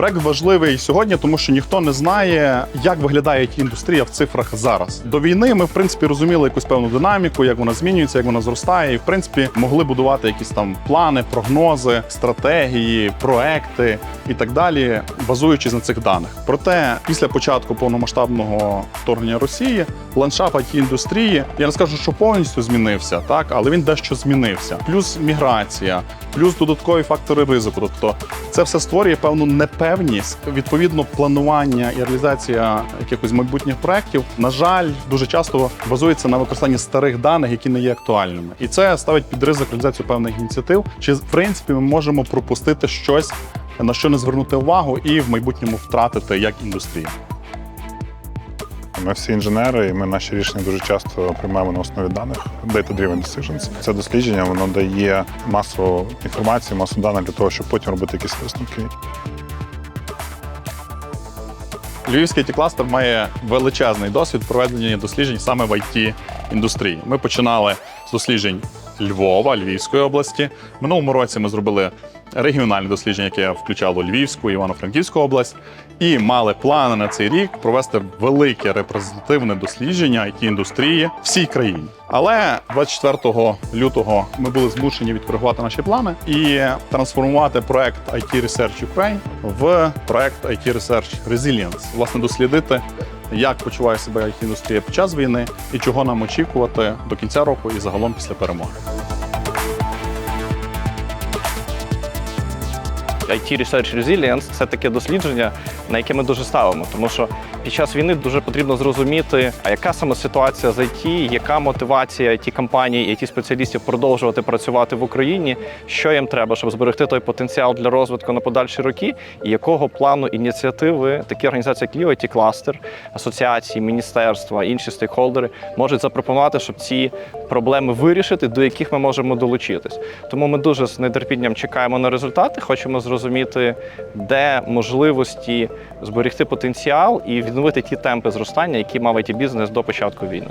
Проект важливий сьогодні, тому що ніхто не знає, як виглядає індустрія в цифрах зараз. До війни ми, в принципі, розуміли якусь певну динаміку, як вона змінюється, як вона зростає, і в принципі могли будувати якісь там плани, прогнози, стратегії, проекти і так далі, базуючись на цих даних. Проте після початку повномасштабного вторгнення Росії ландшафт it індустрії я не скажу, що повністю змінився, так але він дещо змінився. Плюс міграція, плюс додаткові фактори ризику. Тобто це все створює певну непевність. Відповідно, планування і реалізація якихось майбутніх проєктів, на жаль, дуже часто базується на використанні старих даних, які не є актуальними, і це ставить під ризик реалізацію певних ініціатив. Чи в принципі ми можемо пропустити щось, на що не звернути увагу, і в майбутньому втратити як індустрія. Ми всі інженери, і ми наші рішення дуже часто приймаємо на основі даних Data-Driven Decisions. Це дослідження воно дає масу інформації, масу даних для того, щоб потім робити якісь висновки. Львівський it кластер має величезний досвід проведення досліджень саме в it індустрії. Ми починали з досліджень Львова, Львівської області. Минулому році ми зробили регіональне дослідження, яке включало Львівську і Івано-Франківську область, і мали плани на цей рік провести велике репрезентативне дослідження it індустрії всій країні. Але 24 лютого ми були змушені відкоригувати наші плани і трансформувати проект IT Research Ukraine в проект IT Research Resilience. Власне, дослідити, як почуває себе індустрія під час війни і чого нам очікувати до кінця року і загалом після перемоги. IT Research Resilience – це таке дослідження, на яке ми дуже ставимо, тому що під час війни дуже потрібно зрозуміти, а яка саме ситуація з IT, яка мотивація it компаній, it спеціалістів продовжувати працювати в Україні, що їм треба, щоб зберегти той потенціал для розвитку на подальші роки, і якого плану ініціативи такі організації, як it кластер, асоціації, міністерства, інші стейкхолдери можуть запропонувати, щоб ці проблеми вирішити, до яких ми можемо долучитись. Тому ми дуже з нетерпінням чекаємо на результати, хочемо зрозуміти, де можливості зберегти потенціал і відновити ті темпи зростання, які мав it бізнес до початку війни.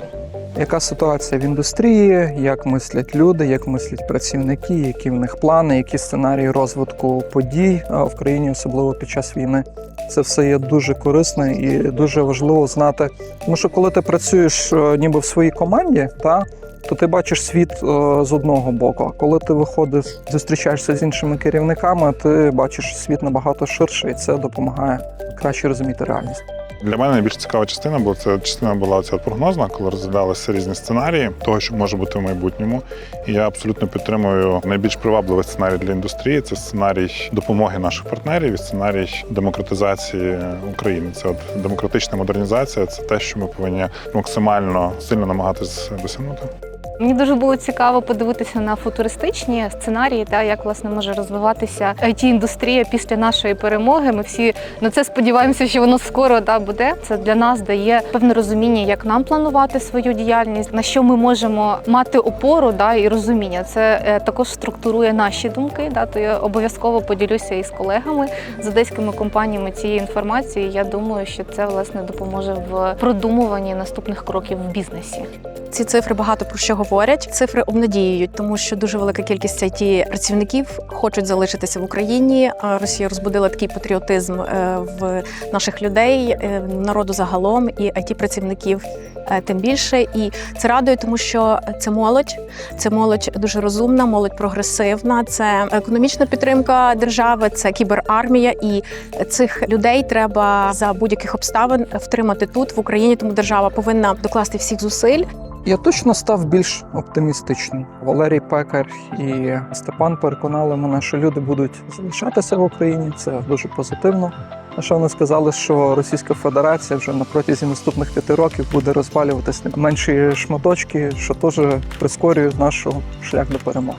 Яка ситуація в індустрії, як мислять люди, як мислять працівники, які в них плани, які сценарії розвитку подій в країні, особливо під час війни. Це все є дуже корисно і дуже важливо знати. Тому що коли ти працюєш е, ніби в своїй команді, та то ти бачиш світ е, з одного боку. А коли ти виходиш, зустрічаєшся з іншими керівниками, ти бачиш світ набагато ширше, і це допомагає краще розуміти реальність. Для мене найбільш цікава частина, бо це частина була ця прогнозна, коли розглядалися різні сценарії того, що може бути в майбутньому. І я абсолютно підтримую найбільш привабливий сценарій для індустрії. Це сценарій допомоги наших партнерів і сценарій демократизації України. Це от демократична модернізація. Це те, що ми повинні максимально сильно намагатись досягнути. Мені дуже було цікаво подивитися на футуристичні сценарії, та як власне може розвиватися it індустрія після нашої перемоги. Ми всі на це сподіваємося, що воно скоро да, буде. Це для нас дає певне розуміння, як нам планувати свою діяльність, на що ми можемо мати опору да, і розуміння. Це е, також структурує наші думки. Да, то я обов'язково поділюся із колегами з одеськими компаніями цією інформацією. Я думаю, що це власне допоможе в продумуванні наступних кроків в бізнесі. Ці цифри багато про що говорять. Цифри обнадіюють, тому що дуже велика кількість it працівників хочуть залишитися в Україні. Росія розбудила такий патріотизм е, в наших людей, е, народу загалом, і it працівників е, тим більше. І це радує, тому що це молодь, це молодь дуже розумна, молодь прогресивна, це економічна підтримка держави, це кіберармія. І цих людей треба за будь-яких обставин втримати тут в Україні. Тому держава повинна докласти всіх зусиль. Я точно став більш оптимістичним. Валерій Пекар і Степан переконали мене, що люди будуть залишатися в Україні. Це дуже позитивно. А що вони сказали, що Російська Федерація вже на протязі наступних п'яти років буде розвалюватися на менші шматочки, що теж прискорює наш шлях до перемоги.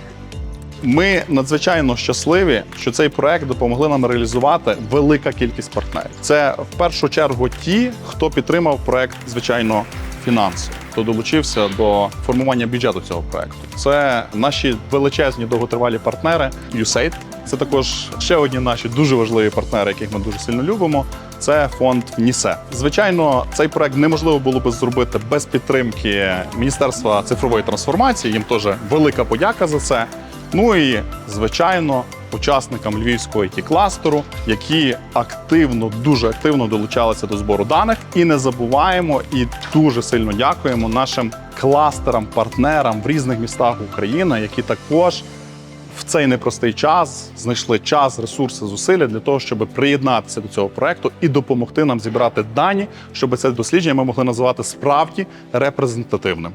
Ми надзвичайно щасливі, що цей проект допомогли нам реалізувати велика кількість партнерів. Це в першу чергу ті, хто підтримав проект, звичайно, фінансово, хто долучився до формування бюджету цього проекту. Це наші величезні довготривалі партнери USAID. Це також ще одні наші дуже важливі партнери, яких ми дуже сильно любимо. Це фонд НІСЕ. Звичайно, цей проект неможливо було би зробити без підтримки Міністерства цифрової трансформації. Їм теж велика подяка за це. Ну і звичайно, учасникам львівського it кластеру, які активно, дуже активно долучалися до збору даних. І не забуваємо і дуже сильно дякуємо нашим кластерам, партнерам в різних містах України, які також в цей непростий час знайшли час, ресурси, зусилля для того, щоб приєднатися до цього проекту і допомогти нам зібрати дані, щоб це дослідження ми могли називати справді репрезентативним.